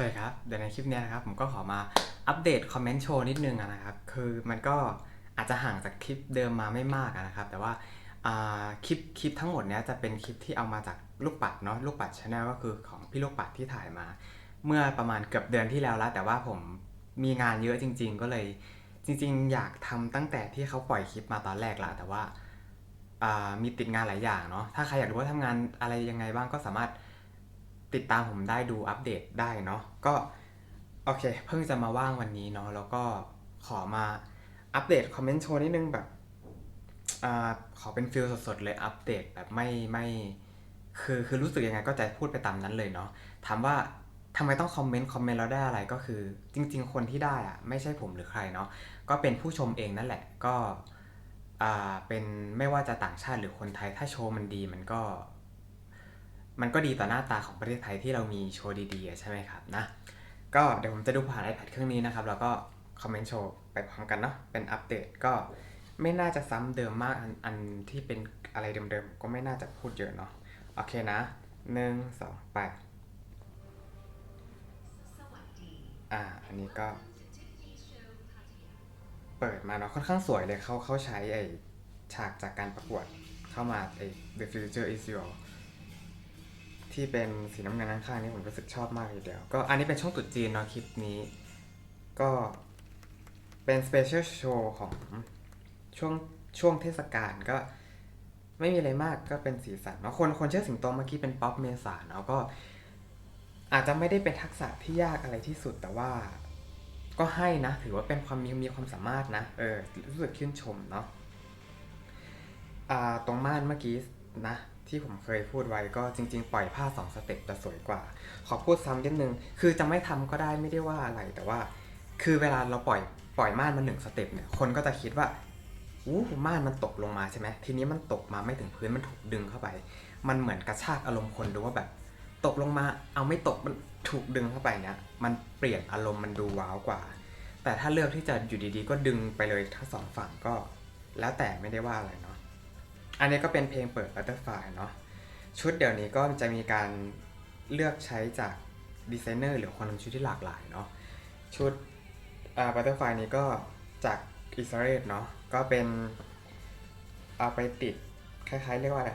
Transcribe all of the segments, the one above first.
สวัสดีครับ เดี๋ยวในคลิปนี้นะครับ ผมก็ขอมาอัปเดตคอมเมนต์โชว์นิดนึงนะครับ คือมันก็อาจจะห่างจากคลิปเดิมมาไม่มากนะครับ แต่ว่าคลิปคลิปทั้งหมดเนี้ยจะเป็นคลิปที่เอามาจากลูกปัดเนาะลูกปัดชาแนลก็คือของพี่ลูกปัดที่ถ่ายมา เมื่อประมาณเกือบเดือนที่แล้วแล้ว แต่ว่าผมมีงานเยอะจริง ๆ ก็เลยจริง ๆ อยากทำตั้งแต่ที่เขาปล่อยคลิปมาตอนแรกละแต่ว่ามีติดงานหลายอย่างเนาะถ้าใครอยากรู้ว่าทำงานอะไรยังไงบ้างก็สามารถ ติดตามผมได้ดูอัปเดตได้เนาะก็โอเค เพิ่งจะมาว่างวันนี้เนาะแล้วก็ขอมาอัปเดตคอมเมนต์โชว์นิดนึงแบบอ่าขอเป็นฟิลสดๆเลยอัปเดตแบบไม่ไม่คือคือรู้สึกยังไงก็จะพูดไปตามนั้นเลยเนาะถามว่าทำไมต้องคอมเมนต์คอมเมนต์แล้วได้อะไรก็คือ จริง ๆ คนที่ได้อะไม่ใช่ผมหรือใครเนาะก็เป็นผู้ชมเองนั่นแหละก็อ่าเป็นไม่ว่าจะต่างชาติหรือคนไทยถ้าโชว์มันดีมันก็ มันก็ดีต่อหน้าตาของประเทศไทยที่เรามีโชว์ดีๆใช่ไหมครับนะ ก็เดี๋ยวผมจะดูผ่าน iPad เครื่องนี้นะครับ แล้วก็คอมเมนต์โชว์ไปพร้อมกันเนาะเป็นอัปเดตก็ไม่น่าจะซ้ำเดิมมากอันอันที่เป็นอะไรเดิมๆ ก็ไม่น่าจะพูดเยอะเนาะโอเคนะหนึ่งสองไปอ่าอันนี้ก็ เปิดมาเนาะค่อนข้างสวยเลยเขาเขาใช้ไอฉากจากการประกวดเข้ามาไอ The Future Is Your ที่เป็นสีน้ำเงินข้างๆนี่ผมรู้สึกชอบมากเลยเดียวก็อันนี้เป็นช่วงตรุษจีนเนาะคลิปนี้ ก็เป็นสเปเชียลโชว์ของช่วงช่วงเทศกาลก็ไม่มีอะไรมากก็เป็นสีสันเนาะคนคนเชื่อสิงโตเมื่อกี้เป็นป๊อปเมษาเนาะก็อาจจะไม่ได้เป็นทักษะที่ยากอะไรที่สุดแต่ว่าก็ให้นะ ถือว่าเป็นความมีมีความสามารถนะ เออรู้สึกชื่นชมเนาะอ่าตรงม่านเมื่อกี้นะ ที่ผมเคยพูดไว้ก็จริง ๆ ปล่อยผ้าสองสเต็ปจะสวยกว่า ขอพูดซ้ำนิดนึง คือจะไม่ทำก็ได้ไม่ได้ว่าอะไรแต่ว่า คือเวลาเราปล่อยปล่อยม่านมาหนึ่งสเต็ปเนี่ยคนก็จะคิดว่าอู้ม่านมันตกลงมาใช่ไหมทีนี้มันตกมาไม่ถึงพื้นมันถูกดึงเข้าไป มันเหมือนกระชากอารมณ์คนดูว่าแบบ ตกลงมาเอาไม่ตกมันถูกดึงเข้าไปเนี่ยมันเปลี่ยนอารมณ์มันดูว้าวกว่า แต่ถ้าเลือกที่จะอยู่ดีๆ ก็ดึงไปเลยทั้งสองฝั่งก็ แล้วแต่ไม่ได้ว่าอะไรเนาะ อันนี้ก็เป็นเพลงเปิด Butterfly เนาะชุดเดี๋ยวนี้ก็จะมีการเลือกใช้จากดีไซเนอร์หรือคนทำชุดที่หลากหลายเนาะชุดอ่า Butterfly นี้ก็จากอิสราเอลเนาะก็เป็นเอาไปติดคล้ายๆ เรียกว่าอะไร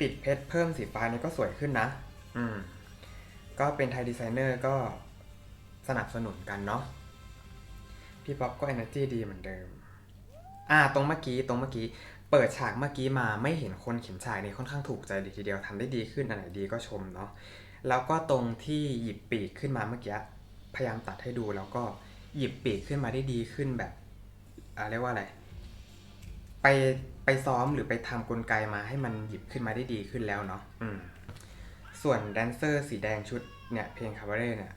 ติดเพชรเพิ่มสีฟ้านี้ก็สวยขึ้นนะ อืม ก็เป็นไทยดีไซเนอร์ก็สนับสนุนกันเนาะพี่ป๊อปก็ energy ดีเหมือนเดิม อ่า ตรงเมื่อกี้ตรงเมื่อกี้ เปิดฉากเมื่อกี้มาไม่เห็นคนเข็มฉายนี่ค่อนข้างถูกใจดีทีเดียวทำได้ดีขึ้นอันไหนดีก็ชมเนาะแล้วก็ตรงที่หยิบปีกขึ้นมาเมื่อกี้พยายามตัดให้ดูแล้วก็หยิบปีกขึ้นมาได้ดีขึ้นแบบอ่าเรียกว่าอะไร ไปไปซ้อมหรือไปทำกลไกมาให้มันหยิบขึ้นมาได้ดีขึ้นแล้วเนาะอืมส่วนแดนเซอร์สีแดงชุดเนี่ยเพลงคาบาเร่เนี่ย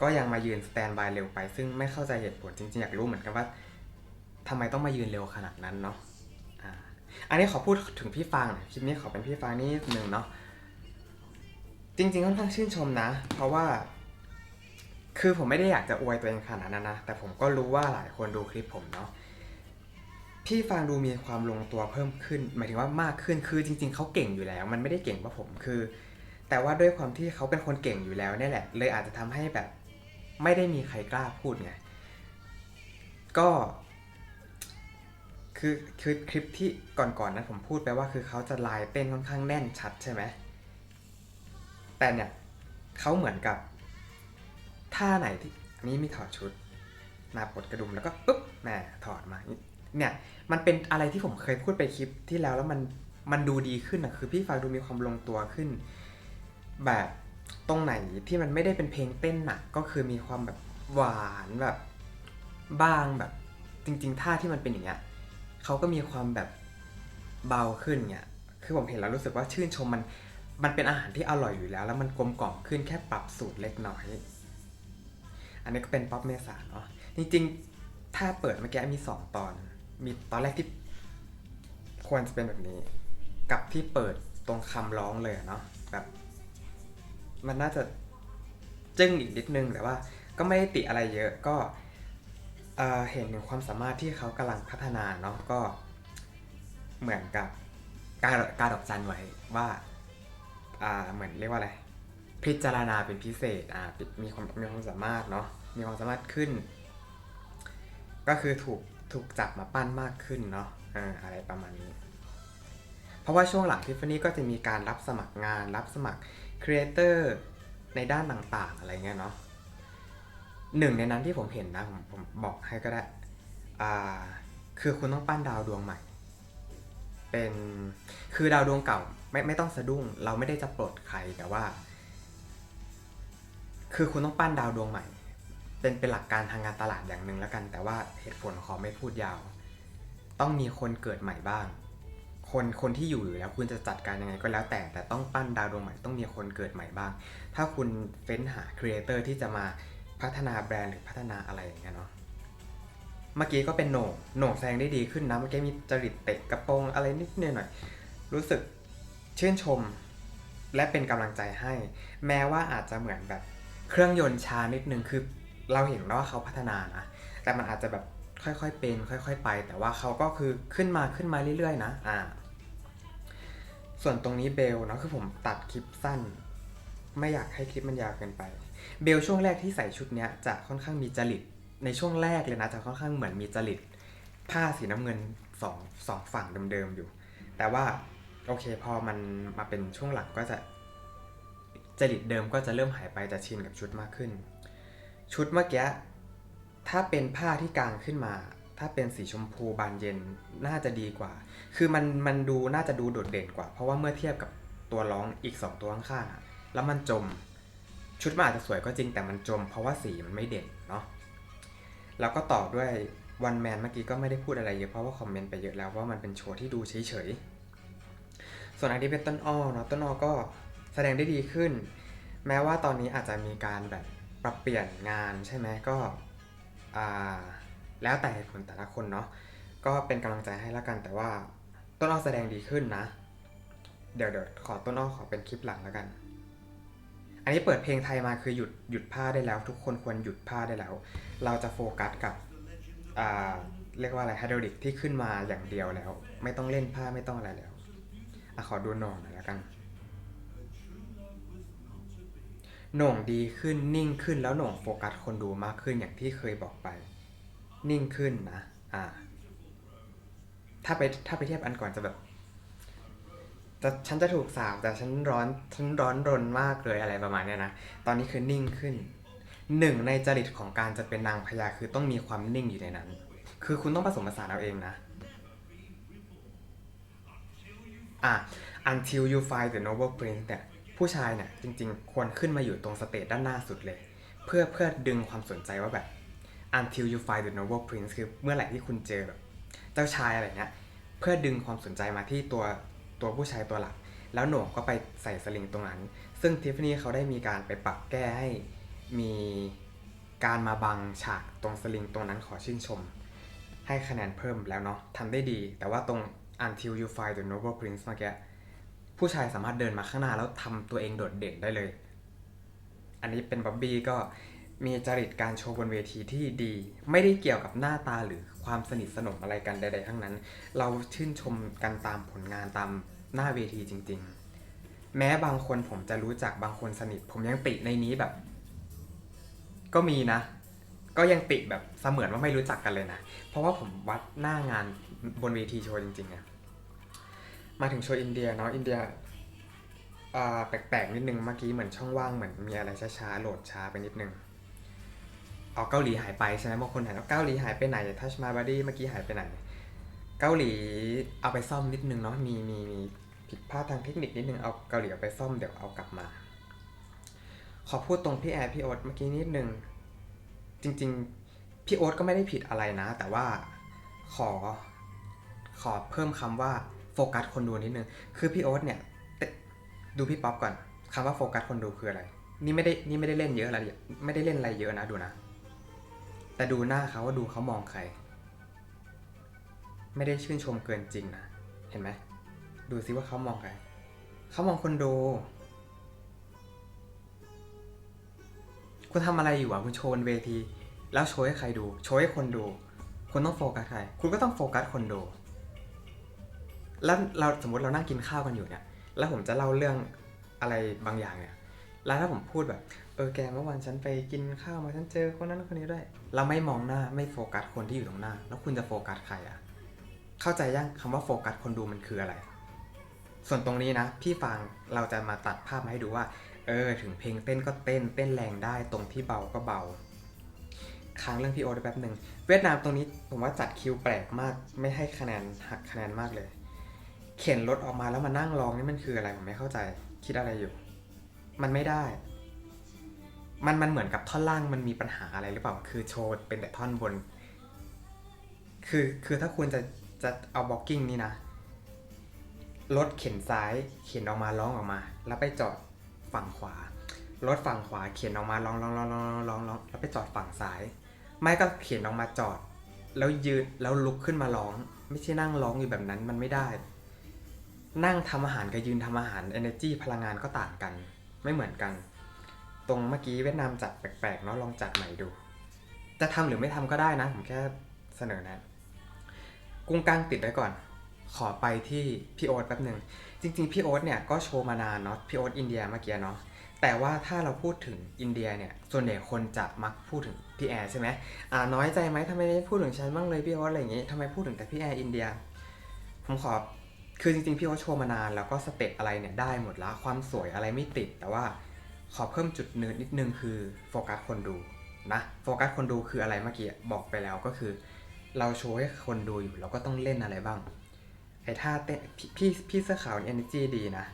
ก็ยังมายืนสแตนบายเร็วไป ซึ่งไม่เข้าใจเหตุผลจริงๆ อยากรู้เหมือนกันว่าทำไมต้องมายืนเร็วขนาดนั้นเนาะ อันนี้ขอพูดถึงพี่ฟางหน่อยคลิปนี้ขอเป็นพี่ฟางนิดนึงเนาะจริงๆค่อนข้างชื่นชมนะ เพราะว่า คือผมไม่ได้อยากจะอวยตัวเองขนาดนั้นนะ แต่ผมก็รู้ว่าหลายคนดูคลิปผมเนาะพี่ฟางดูมีความลงตัวเพิ่มขึ้น หมายถึงว่ามากขึ้นคือจริง ๆเขาเก่งอยู่แล้ว มันไม่ได้เก่งกว่าผมคือ แต่ว่าด้วยความที่เขาเป็นคนเก่งอยู่แล้วเนี่ยแหละ เลยอาจจะทำให้แบบ ไม่ได้มีใครกล้าพูดไงก็ คือคือคลิปที่ก่อนๆนั้นผมพูดไปว่าคือเขาจะลายเต้นค่อนข้างแน่นชัดใช่ไหมแต่เนี่ยเขาเหมือนกับท่าไหนที่อันนี้มีถอดชุดหนาปลดกระดุมแล้วก็ปุ๊บแหมถอดมาเนี่ยมันเป็นอะไรที่ผมเคยพูดไปคลิปที่แล้วแล้วมันมันดูดีขึ้นอะคือพี่ฟังดูมีความลงตัวขึ้น แบบตรงไหนที่มันไม่ได้เป็นเพลงเต้นหนักก็คือมีความแบบหวานแบบบ้างแบบจริง ๆ ท่าที่มันเป็นอย่างเงี้ย เขาก็มีความแบบเบาขึ้นเนี่ยคือผมเห็นแล้วรู้สึกว่าชื่นชมมันมันเป็นอาหารที่อร่อยอยู่แล้ว แล้วมันกลมกล่อมขึ้นแค่ปรับสูตรเล็กน้อย อันนี้ก็เป็นป๊อปเมษาเนาะจริงๆ ถ้าเปิดเมื่อกี้มีสองตอน มีตอนแรกที่ควรจะเป็นแบบนี้ กับที่เปิดตรงคำร้องเลยเนาะแบบ มันน่าจะจึ้งอีกนิดนึงแต่ว่าก็ไม่ได้ติอะไรเยอะก็ เอ่อเห็นถึงความสามารถที่เขากำลังพัฒนาเนาะก็เหมือนกับการการดอกจันไว้ว่าเหมือนเรียกว่าอะไรพิจารณาเป็นพิเศษอ่ามีความมีความสามารถเนาะมีความสามารถขึ้น ก็คือถูกถูกจับมาปั้นมากขึ้นเนาะออะไรประมาณนี้ เพราะว่าช่วงหลังทิฟฟานี่ก็จะมีการรับสมัครงานรับสมัครครีเอเตอร์ในด้านต่างๆอะไรเงี้ยเนาะ หนึ่งในนั้นที่ผมเห็นนะผมผมบอกให้ก็ได้อ่าคือคุณต้องปั้นดาวดวงใหม่ เป็นคือดาวดวงเก่าไม่ไม่ต้องสะดุ้ง เราไม่ได้จะปลดใครแต่ว่า คือคุณต้องปั้นดาวดวงใหม่ เป็นเป็นหลักการทางการตลาดอย่างหนึ่งแล้วกัน แต่ว่าเหตุผลขอไม่พูดยาว ต้องมีคนเกิดใหม่บ้าง คนคนที่อยู่อยู่แล้วคุณจะจัดการยังไงก็แล้วแต่แต่ต้องปั้นดาวดวงใหม่ต้องมีคนเกิดใหม่บ้าง ถ้าคุณเฟ้นหาครีเอเตอร์ที่จะมา พัฒนาแบรนด์หรือพัฒนาอะไรอย่างเงี้ยเนาะเมื่อกี้ก็เป็นโหน่งโหน่งแซงได้ดีขึ้นนะเมื่อกี้มีจริตเตะกระโปรงอะไรนิดหน่อยรู้สึกชื่นชมและเป็นกำลังใจให้ แม้ว่าอาจจะเหมือนแบบเครื่องยนต์ช้านิดนึงคือเราเห็นว่าเขาพัฒนานะแต่มันอาจจะแบบค่อยๆเป็น ค่อย ๆ ไป แต่ว่าเขาก็คือขึ้นมาขึ้นมาเรื่อยๆ นะอ่าส่วนตรงนี้เบลเนาะคือผมตัดคลิปสั้น ไม่อยากให้คลิปมันยาวเกินไป เบลช่วงแรกที่ใส่ชุดเนี้ยจะค่อนข้างมีจริตในช่วงแรกเลยนะจะค่อนข้างเหมือนมีจริตผ้าสีน้ำเงินสองสองฝั่งเดิมๆอยู่ แต่ว่าโอเคพอมันมาเป็นช่วงหลังก็จะจริตเดิมก็จะเริ่มหายไปจะชินกับชุดมากขึ้น ชุดเมื่อกี้ถ้าเป็นผ้าที่กางขึ้นมา ถ้าเป็นสีชมพูบานเย็นน่าจะดีกว่า คือมันมันดูน่าจะดูโดดเด่นกว่า เพราะว่าเมื่อเทียบกับตัวร้องอีก 2 ตัวข้างๆแล้วมันจม ชุดมันอาจจะสวยก็จริงแต่มันจม เพราะว่าสีมันไม่เด่นเนาะแล้วก็ต่อด้วยวันแมนเมื่อกี้ก็ไม่ได้พูดอะไรเยอะเพราะว่าคอมเมนต์ไปเยอะแล้วว่ามันเป็นโชว์ที่ดูเฉยๆ ส่วนอันนี้เป็นต้นอ้อเนาะต้นอ้อก็แสดงได้ดีขึ้น แม้ว่าตอนนี้อาจจะมีการแบบปรับเปลี่ยนงานใช่ไหมก็อ่าแล้วแต่เหตุผลแต่ละคนเนาะก็เป็นกำลังใจให้ล้วกันแต่ว่าต้นอ้อแสดงดีขึ้นนะ เดี๋ยวเดี๋ยวขอต้นอ้อขอเป็นคลิปหลังแล้วกัน อันนี้เปิดเพลงไทยมาคือหยุดหยุดผ้าได้แล้ว ทุกคนควรหยุดผ้าได้แล้ว เราจะโฟกัสกับเรียกว่าอะไรไฮดรอลิกที่ขึ้นมาอย่างเดียวแล้ว ไม่ต้องเล่นผ้าไม่ต้องอะไรแล้วอขอดูหน่องหน่อยแล้วกันหน่งดีขึ้นนิ่งขึ้นแล้วหน่งโฟกัสคนดูมากขึ้นอย่างที่เคยบอกไป นิ่งขึ้นนะอ่าถ้าไปถ้าไปเทียบอันก่อนจะแบบ จะฉันจะถูกสาบแต่ฉันร้อนฉันร้อนรนมากเลยอะไรประมาณเนี้ยนะตอนนี้คือนิ่งขึ้นหนึ่งในจริตของการจะเป็นนางพญาคือต้องมีความนิ่งอยู่ในนั้น คือคุณต้องผสมผสานเอาเองนะอะ until you find the noble prince เนี่ยผู้ชายเนี่ยจริงๆ ควรขึ้นมาอยู่ตรงสเตจด้านหน้าสุดเลย เพื่อเพื่อดึงความสนใจว่าแบบ until you find the noble prince คือเมื่อไหร่ที่คุณเจอแบบเจ้าชายอะไรเนี้ยเพื่อดึงความสนใจมาที่ตัว ตัวผู้ชายตัวหลัก แล้วโหน่งก็ไปใส่สลิงตรงนั้น ซึ่งทิฟฟานี่เขาได้มีการไปปรับแก้ให้มีการมาบังฉากตรงสลิงตรงนั้นขอชื่นชม ให้คะแนนเพิ่มแล้วเนาะทำได้ดี แต่ว่าตรง until you find the noble prince เมื่อกี้ผู้ชายสามารถเดินมาข้างหน้าแล้วทำตัวเองโดดเด่นได้เลย อันนี้เป็นบ๊อบบี้ก็ มีจริตการโชว์บนเวทีที่ดี ไม่ได้เกี่ยวกับหน้าตาหรือความสนิทสนมอะไรกันใดๆทั้งนั้น เราชื่นชมกันตามผลงานตามหน้าเวทีจริง ๆ แม้บางคนผมจะรู้จักบางคนสนิท ผมยังติในนี้แบบ ก็มีนะ ก็ยังติแบบเสมือนว่าไม่รู้จักกันเลยนะ เพราะว่าผมวัดหน้างานบนเวทีโชว์จริงๆอะมาถึงโชว์อินเดียเนาะอินเดียแปลกๆนิดนึงเมื่อกี้เหมือนช่องว่างเหมือนมีอะไรช้าๆโหลดช้าไปนิดนึง เอาเกาหลีหายไปใช่ไหมบางคนถามว่าเกาหลีหายไปไหนทัชมาบอดี้เมื่อกี้หายไปไหน เกาหลีเอาไปซ่อมนิดนึงเนาะมีมีมีผิดพลาดทางเทคนิคนิดนึงเอาเกาหลีเอาไปซ่อมเดี๋ยวเอากลับมา ขอพูดตรงพี่แอร์พี่โอ๊ตเมื่อกี้นิดนึงจริงๆพี่โอ๊ตก็ไม่ได้ผิดอะไรนะ แต่ว่าขอขอเพิ่มคำว่าโฟกัสคนดูนิดนึงคือพี่โอ๊ตเนี่ยดูพี่ป๊อปก่อนคำว่าโฟกัสคนดูคืออะไร นี่ไม่ได้นี่ไม่ได้เล่นเยอะอะไรไม่ได้เล่นอะไรเยอะนะดูนะ แต่ดูหน้าเขาว่าดูเขามองใคร ไม่ได้ชื่นชมเกินจริงนะ เห็นไหม ดูซิว่าเขามองใคร เขามองคนดู คุณทำอะไรอยู่อะ คุณโชว์บนเวที แล้วโชว์ให้ใครดู โชว์ให้คนดู คุณต้องโฟกัสใคร คุณก็ต้องโฟกัสคนดู แล้วเราสมมติเรานั่งกินข้าวกันอยู่เนี่ย แล้วผมจะเล่าเรื่องอะไรบางอย่างเนี่ย แล้วถ้าผมพูดแบบ ออแกเมื่อวานฉันไปกินข้าวมาฉันเจอคนนั้นคนนี้ด้วย เราไม่มองหน้าไม่โฟกัสคนที่อยู่ตรงหน้า แล้วคุณจะโฟกัสใครอะเข้าใจยังคำว่าโฟกัสคนดูมันคืออะไร ส่วนตรงนี้นะ พี่ฟังเราจะมาตัดภาพมาให้ดูว่า เออ ถึงเพลงเต้นก็เต้น เต้นแรงได้ตรงที่เบาก็เบาค้างเรื่องพี่โอ๊ตไว้แป๊บหนึ่งเวียดนามตรงนี้ผมว่าจัดคิวแปลกมาก ไม่ให้คะแนนหักคะแนนมากเลย เข็นรถออกมาแล้วมานั่งร้องนี่มันคืออะไรผมไม่เข้าใจ คิดอะไรอยู่ มันไม่ได้ มันมันเหมือนกับท่อนล่างมันมีปัญหาอะไรหรือเปล่า คือโชว์เป็นแต่ท่อนบน คือคือถ้าคุณจะจะเอาบล็อกกิ้งนี่นะรถเข็นซ้ายเข็นออกมาร้องออกมา แล้วไปจอดฝั่งขวารถฝั่งขวาเข็นออกมาร้องร้องร้องร้องร้องร้องร้อแล้วไปจอดฝั่งซ้าย ไม่ก็เข็นออกมาจอด แล้วยืนแล้วลุกขึ้นมาร้อง ไม่ใช่นั่งร้องอยู่แบบนั้นมันไม่ได้ นั่งทำอาหารกับยืนทำอาหาร energy พลังงานก็ต่างกัน ไม่เหมือนกัน ตรงเมื่อกี้เวียดนามจัดแปลกๆเนาะลองจัดใหม่ดู จะทำหรือไม่ทำก็ได้นะ ผมแค่เสนอแนะกุ้งกลางติดไว้ก่อน ขอไปที่พี่โอ๊ตแป๊บหนึ่งจริงๆพี่โอ๊ตเนี่ยก็โชว์มานานเนาะพี่โอ๊ตอินเดียเมื่อกี้เนาะแต่ว่าถ้าเราพูดถึงอินเดียเนี่ยส่วนใหญ่คนจะมักพูดถึงพี่แอร์ใช่ไหมอ่าน้อยใจไหมทำไมไม่พูดถึงฉันบ้างเลยพี่โอ๊ตอะไรอย่างงี้ทำไมพูดถึงแต่พี่แอร์อินเดียผมขอคือจริงๆพี่โอ๊ตโชว์มานานแล้วก็สเต็ปอะไรเนี่ยได้หมดละความสวยอะไรไม่ติดแต่ว่า ขอเพิ่มจุดเนิร์ดนิดนึงคือโฟกัสคนดูนะโฟกัสคนดูคืออะไรเมื่อกี้บอกไปแล้วก็คือ เราโชว์ให้คนดูอยู่เราก็ต้องเล่นอะไรบ้างไอ้ท่าเต้นพี่พี่พี่เสื้อขาวนี่ energy ดีนะ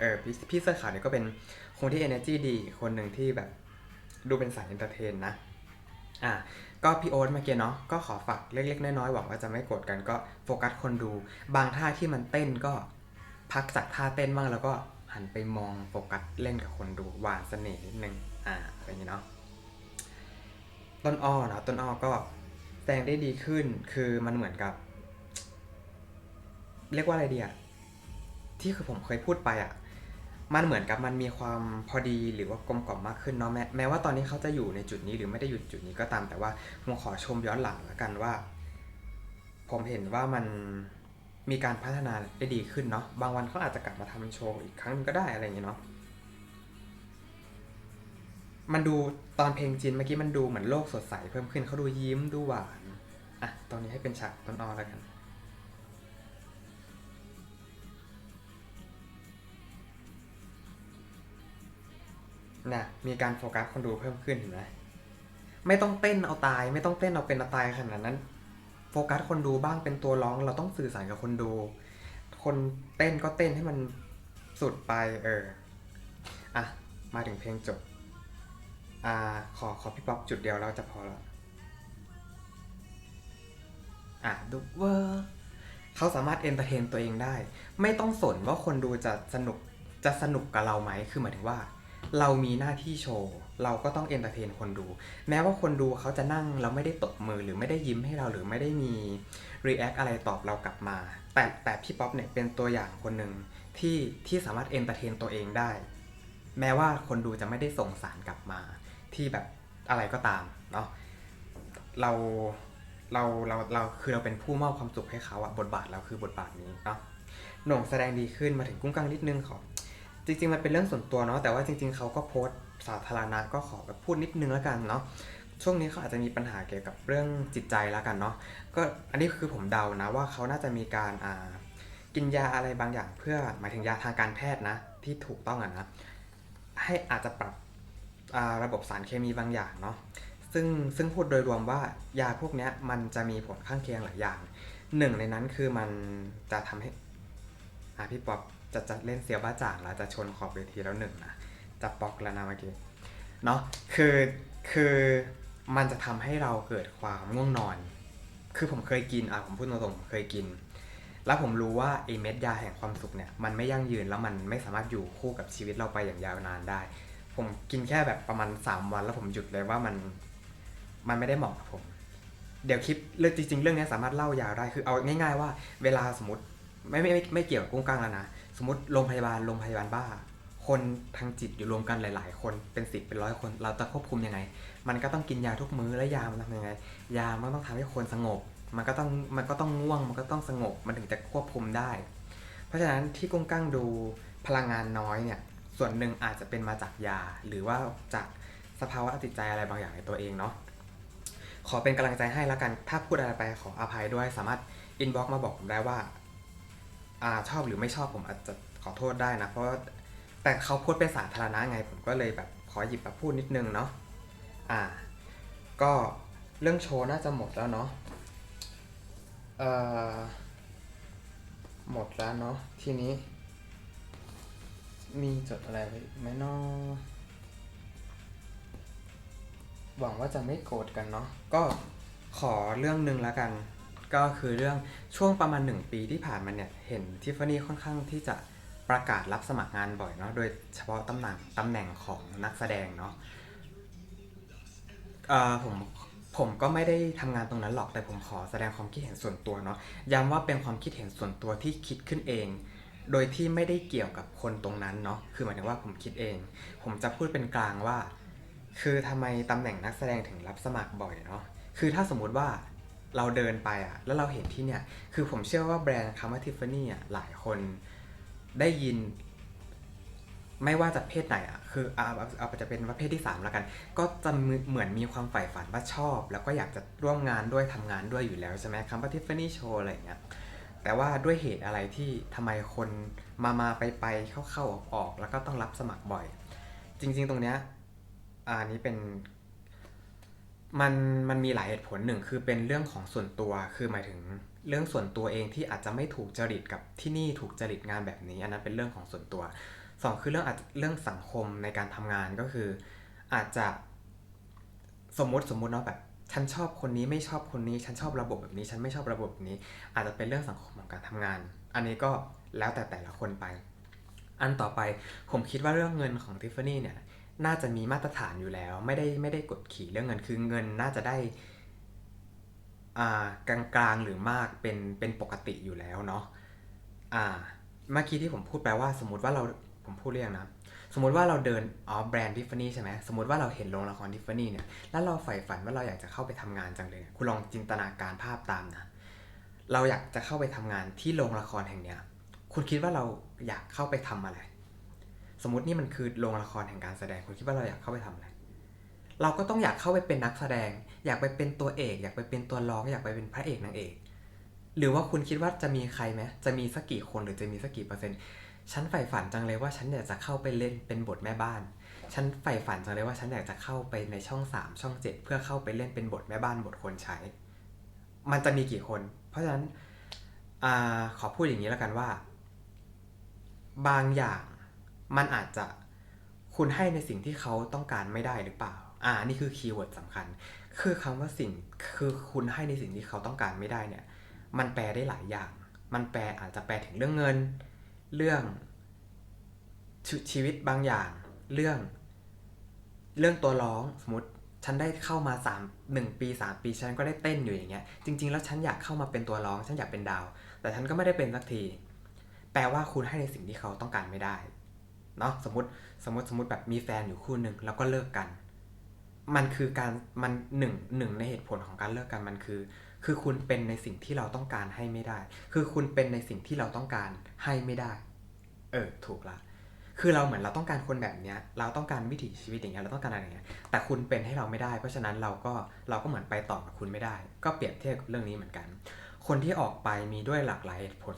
เออพี่พี่เสื้อขาวเนี่ยก็เป็นคนที่ energy ดีคนหนึ่งที่แบบดูเป็นสาย entertain นะอะก็พี่โอ๊ตเมื่อกี้เนาะก็ขอฝากเล็กๆน้อยๆหวังว่าจะไม่โกรธกันก็โฟกัสคนดู บางท่าที่มันเต้นก็พักจากท่าเต้นบ้างแล้วก็ หันไปมองโฟกัสเล่นกับคนดูหวานเสน่ห์นิดนึงอ่าอะไรอย่างนี้เนาะต้นอ้อเนาะต้นอ้อก็แสดงได้ดีขึ้นคือมันเหมือนกับ เรียกว่าอะไรดีอะที่คือผมเคยพูดไปอะมันเหมือนกับมันมีความพอดีหรือว่ากลมกล่อมมากขึ้นเนาะแม้แม้ว่าตอนนี้เขาจะอยู่ในจุดนี้หรือไม่ได้อยู่จุดนี้ก็ตามแต่ว่าผมขอชมย้อนหลังแล้วกันว่า ผมเห็นว่ามัน มีการพัฒนาได้ดีขึ้นเนาะบางวันเขาอาจจะกลับมาทำโชว์อีกครั้งก็ได้อะไรอย่างเงี้ยเนาะมันดูตอนเพลงจีนเมื่อกี้มันดูเหมือนโลกสดใสเพิ่มขึ้นเขาดูยิ้มดูหวานอะตอนนี้ให้เป็นฉากต้นอ้อแล้วกันนะมีการโฟกัสคนดูเพิ่มขึ้นเห็นไหมไม่ต้องเต้นเอาตาย ไม่ต้องเต้นเอาเป็นเอาตายขนาดนั้น ฟกัสคนดูบ้างเป็นตัวร้อง เราต้องสื่อสารกับคนดู คนเต้นก็เต้นให้มันสุดไปเอออะมาถึงเพลงจบอ่าขอขอพี่ป๊อปจุดเดียวเราจะพอแล้วอะดูเวอร์เขาสามารถเอนเตอร์เทนตัวเองได้ ไม่ต้องสนว่าคนดูจะสนุกจะสนุกกับเราไหมคือหมายถึงว่า เรามีหน้าที่โชว์ เราก็ต้องเอนเตอร์เทนคนดู แม้ว่าคนดูเขาจะนั่งแล้วไม่ได้ตบมือหรือไม่ได้ยิ้มให้เราหรือไม่ได้มีรีแอคอะไรตอบเรากลับมา แต่แต่พี่ป๊อปเนี่ยเป็นตัวอย่างคนหนึ่งที่ที่สามารถเอนเตอร์เทนตัวเองได้ แม้ว่าคนดูจะไม่ได้ส่งสารกลับมา ที่แบบอะไรก็ตามเนาะเราเราเราเราคือเราเป็นผู้มอบความสุขให้เขาอะบทบาทเราคือบทบาทนี้เนาะหน่งแสดงดีขึ้นมาถึงกุ้งกังนิดนึงขอจริง ๆ มันเป็นเรื่องส่วนตัวเนาะแต่ว่าจริง ๆเขาก็โพสต์ สาธารณะก็ขอแบบพูดนิดนึงแล้วกันเนาะช่วงนี้เขาอาจจะมีปัญหาเกี่ยวกับเรื่องจิตใจแล้วกันเนาะก็อันนี้คือผมเดานะว่าเขาน่าจะมีการอ่ากินยาอะไรบางอย่างเพื่อหมายถึงยาทางการแพทย์นะ ที่ถูกต้องอะนะให้อาจจะปรับระบบสารเคมีบางอย่างเนาะซึ่งซึ่งพูดโดยรวมว่ายาพวกนี้มันจะมีผลข้างเคียงหลายอย่างหนึ่งในนั้นคือมันจะทำให้อะพี่ป๊อปจะจะเล่นเสียบ้าจ่างแล้วจะชนขอบเวทีแล้วหนึ่งนะ จะปอกแล้วนะเมื่อกี้เนาะคือคือมันจะทำให้เราเกิดความง่วงนอน คือผมเคยกินอะผมพูดตรงๆผมเคยกิน แล้วผมรู้ว่าไอเม็ดยาแห่งความสุขเนี่ยมันไม่ยั่งยืนแล้วมันไม่สามารถอยู่คู่กับชีวิตเราไปอย่างยาวนานได้ ผมกินแค่แบบประมาณ 3 วัน แล้วผมหยุดเลยว่ามันมันไม่ได้เหมาะกับผม เดี๋ยวคลิปเรื่องจริง ๆ เรื่องนี้สามารถเล่ายาวได้คือเอาง่าย ๆ ว่า เวลาสมมติไม่ไม่ไม่ไม่เกี่ยวกับกุ้งกลางแล้วนะสมมติโรงพยาบาลโรงพยาบาลบ้า คนทางจิตอยู่รวมกันหลาย ๆ คนเป็นสิบเป็นร้อยคน เราจะควบคุมยังไง มันก็ต้องกินยาทุกมื้อแล้วยามันทำยังไง ยามันต้องทำให้คนสงบ มันก็ต้องมันก็ต้องง่วง มันก็ต้องสงบ มันถึงจะควบคุมได้ เพราะฉะนั้นที่กุ้งกั้งดูพลังงานน้อยเนี่ยส่วนหนึ่งอาจจะเป็นมาจากยา หรือว่าจากสภาวะจิตใจอะไรบางอย่างในตัวเองเนาะขอเป็นกำลังใจให้แล้วกัน ถ้าพูดอะไรไปขออภัยด้วยสามารถอินบ็อกมาบอกผมได้ว่าอ่าชอบหรือไม่ชอบผมอาจจะขอโทษได้นะ เพราะ แต่เขาพูดเป็นสาธารณะไงผมก็เลยแบบขอหยิบมาพูดนิดนึงเนาะอ่า ก็เรื่องโชว์น่าจะหมดแล้วเนาะเอ่อหมดแล้วเนาะทีนี้ มีจดอะไรไว้ไหมเนาะหวังว่าจะไม่โกรธกันเนาะก็ขอเรื่องหนึ่งแล้วกัน ก็คือเรื่องช่วงประมาณหนึ่งปีที่ผ่านมาเนี่ย เห็นทิฟฟานี่ค่อนข้างที่จะ ประกาศรับสมัครงานบ่อยเนาะโดยเฉพาะตำแหน่งตำแหน่งของนักแสดงเนาะผมผมก็ไม่ได้ทำงานตรงนั้นหรอกแต่ผมขอแสดงความคิดเห็นส่วนตัวเนาะย้ำว่าเป็นความคิดเห็นส่วนตัวที่คิดขึ้นเอง โดยที่ไม่ได้เกี่ยวกับคนตรงนั้นเนาะคือหมายถึงว่าผมคิดเอง ผมจะพูดเป็นกลางว่า คือทำไมตำแหน่งนักแสดงถึงรับสมัครบ่อยเนาะคือถ้าสมมุติว่าเราเดินไปอะแล้วเราเห็นที่เนี่ยคือผมเชื่อว่าแบรนด์คำว่าทิฟฟานี่อะหลายคน ได้ยิน ไม่ว่าจะเพศไหนอะคือเอาเอาจะเป็นประเภทที่3แล้วกัน ก็จะเหมือนมีความใฝ่ฝันว่าชอบ แล้วก็อยากจะร่วมงานด้วยทำงานด้วยอยู่แล้วใช่ไหมคำว่าทิฟฟานี่โชว์อะไรอย่างเงี้ยแต่ว่าด้วยเหตุอะไรที่ทำไมคนมามาไปไปเข้าเข้าออกออกแล้วก็ต้องรับสมัครบ่อย จริง ๆ ตรงเนี้ยอ่านี้เป็นมันมันมีหลายเหตุผลหนึ่งคือเป็นเรื่องของส่วนตัวคือหมายถึง เรื่องส่วนตัวเองที่อาจจะไม่ถูกจริตกับที่นี่ถูกจริตงานแบบนี้ อันนั้นเป็นเรื่องของส่วนตัวสองคือเรื่องอาจเรื่องสังคมในการทำงานก็คือ อาจจะสมมติสมมติเนาะแบบฉันชอบคนนี้ไม่ชอบคนนี้ ฉันชอบระบบแบบนี้ ฉันไม่ชอบระบบแบบนี้ อาจจะเป็นเรื่องสังคมของการทำงาน อันนี้ก็แล้วแต่แต่ละคนไป อันต่อไปผมคิดว่าเรื่องเงินของทิฟฟานี่เนี่ยน่าจะมีมาตรฐานอยู่แล้ว ไม่ได้ไม่ได้กดขี่เรื่องเงินคือเงินน่าจะได้ กลางๆหรือมากเป็นเป็นปกติอยู่แล้วเนาะอ่าเมื่อกี้ที่ผมพูดแปลว่าสมมติว่าเราผมพูดเรื่องนะสมมติว่าเราเดินอ๋อแบรนด์ทิฟฟานี่ใช่ไหมสมมติว่าเราเห็นโรงละครทิฟฟานี่เนี่ยแล้วเราใฝ่ฝันว่าเราอยากจะเข้าไปทำงานจังเลยเนี่ยคุณลองจินตนาการภาพตามนะเราอยากจะเข้าไปทำงานที่โรงละครแห่งเนี้ยคุณคิดว่าเราอยากเข้าไปทำอะไร สมมตินี่มันคือโรงละครแห่งการแสดงคุณคิดว่าเราอยากเข้าไปทำอะไร เราก็ต้องอยากเข้าไปเป็นนักแสดง อยากไปเป็นตัวเอก อยากไปเป็นตัวรองอยากไปเป็นพระเอกนางเอก หรือว่าคุณคิดว่าจะมีใครไหมจะมีสักกี่คนหรือจะมีสักกี่เปอร์เซ็นต์ฉันใฝ่ฝันจังเลยว่าฉันอยากจะเข้าไปเล่นเป็นบทแม่บ้าน ฉันใฝ่ฝันจังเลยว่าฉันอยากจะเข้าไปในช่องสามช่องเจ็ดเพื่อเข้าไปเล่นเป็นบทแม่บ้านบทคนใช้ มันจะมีกี่คน เพราะฉะนั้นอขอพูดอย่างนี้แล้วกันว่า บางอย่างมันอาจจะคุณให้ในสิ่งที่เขาต้องการไม่ได้หรือเปล่า อ่านี่คือคีย์เวิร์ดสำคัญ คือคำว่าสิ่งคือคุณให้ในสิ่งที่เขาต้องการไม่ได้เนี่ย มันแปลได้หลายอย่าง มันแปลอาจจะแปลถึงเรื่องเงิน เรื่องชชีวิตบางอย่าง เรื่อง เรื่องตัวร้องสมมติฉันได้เข้ามาสามหนึ่งปีสามปีฉันก็ได้เต้นอยู่อย่างเงี้ย จริง ๆ แล้วฉันอยากเข้ามาเป็นตัวร้อง ฉันอยากเป็นดาว แต่ฉันก็ไม่ได้เป็นสักที แปลว่าคุณให้ในสิ่งที่เขาต้องการไม่ได้เนาะสมมติสมมติสมมติแบบมีแฟนอยู่คู่หนึ่งแล้วก็เลิกกัน มันคือการมันหนึ่งหนึ่งในเหตุผลของการเลิกกันมันคือ คือคุณเป็นในสิ่งที่เราต้องการให้ไม่ได้ คือคุณเป็นในสิ่งที่เราต้องการให้ไม่ได้ เออถูกละคือเราเหมือนเราต้องการคนแบบเนี้ย เราต้องการวิถีชีวิตอย่างเงี้ยเราต้องการอะไรอย่างเงี้ย แต่คุณเป็นให้เราไม่ได้ เพราะฉะนั้นเราก็เราก็เหมือนไปต่อกับคุณไม่ได้ ก็เปรียบเทียบเรื่องนี้เหมือนกัน คนที่ออกไปมีด้วยหลากหลายเหตุผล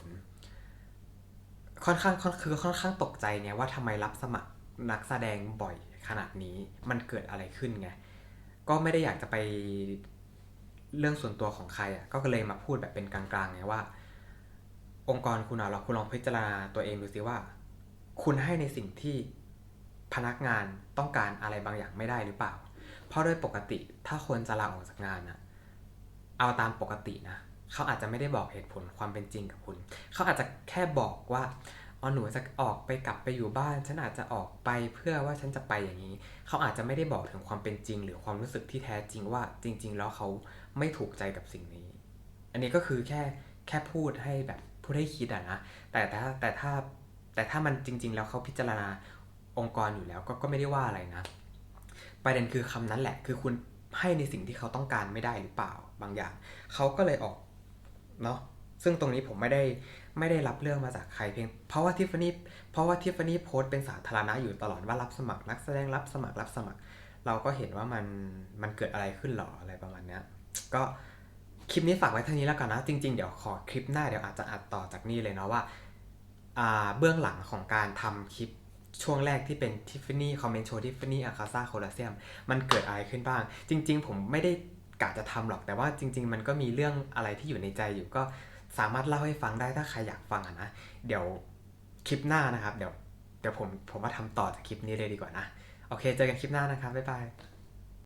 ค่อนข้างคือค่อนข้างตกใจไงว่าทำไมรับสมัครนักแสดงบ่อย ขนาดนี้มันเกิดอะไรขึ้นไงก็ไม่ได้อยากจะไปเรื่องส่วนตัวของใครอะก็เลยมาพูดแบบเป็นกลางๆไงว่า องค์กรคุณอะเราคุณลองพิจารณาตัวเองดูซิว่า คุณให้ในสิ่งที่พนักงานต้องการอะไรบางอย่างไม่ได้หรือเปล่า เพราะโดยปกติถ้าคนจะลาออกจากงานอะเอาตามปกตินะเขาอาจจะไม่ได้บอกเหตุผลความเป็นจริงกับคุณ เขาอาจจะแค่บอกว่า อ๋อหนูจะออกไปกลับไปอยู่บ้าน ฉันอาจจะออกไปเพื่อว่าฉันจะไปอย่างนี้ เขาอาจจะไม่ได้บอกถึงความเป็นจริง หรือความรู้สึกที่แท้จริงว่าจริง ๆ แล้วเขาไม่ถูกใจกับสิ่งนี้ อันนี้ก็คือแค่แค่พูดให้แบบพูดให้คิดอะนะแต่ถ้าแต่ถ้าแต่ถ้ามันจริง ๆ แล้วเขาพิจารณาองค์กรอยู่แล้วก็ก็ไม่ได้ว่าอะไรนะ ประเด็นคือคำนั้นแหละ คือคุณให้ในสิ่งที่เขาต้องการไม่ได้หรือเปล่าบางอย่าง เขาก็เลยออกเนาะซึ่งตรงนี้ผมไม่ได้ ไม่ได้รับเรื่องมาจากใครเพียง เพราะว่าทิฟฟานี่เพราะว่าทิฟฟานี่โพสต์เป็นสาธารณะอยู่ตลอดว่ารับสมัครนักแสดงรับสมัครรับสมัคร เราก็เห็นว่ามันมันเกิดอะไรขึ้นหรออะไรประมาณเนี้ยก็คลิปนี้ฝากไว้เท่านี้แล้วกันนะจริง ๆ เดี๋ยวขอคลิปหน้าเดี๋ยวอาจจะอัดต่อจากนี่เลยเนาะว่าอ่าเบื้องหลังของการทำคลิปช่วงแรกที่เป็นทิฟฟานี่คอมเมนต์โชว์ทิฟฟานี่อาคาซาโคลาเซียมมันเกิดอะไรขึ้นบ้าง จริง ๆ ผมไม่ได้กะจะทำหรอกแต่ว่าจริง ๆ มันก็มีเรื่องอะไรที่อยู่ในใจอยู่ก็ สามารถเล่าให้ฟังได้ถ้าใครอยากฟังอะนะ เดี๋ยวคลิปหน้านะครับ เดี๋ยวเดี๋ยวผมผมมาทำต่อจากคลิปนี้เลยดีกว่านะ โอเค เจอกันคลิปหน้านะครับ บ๊ายบาย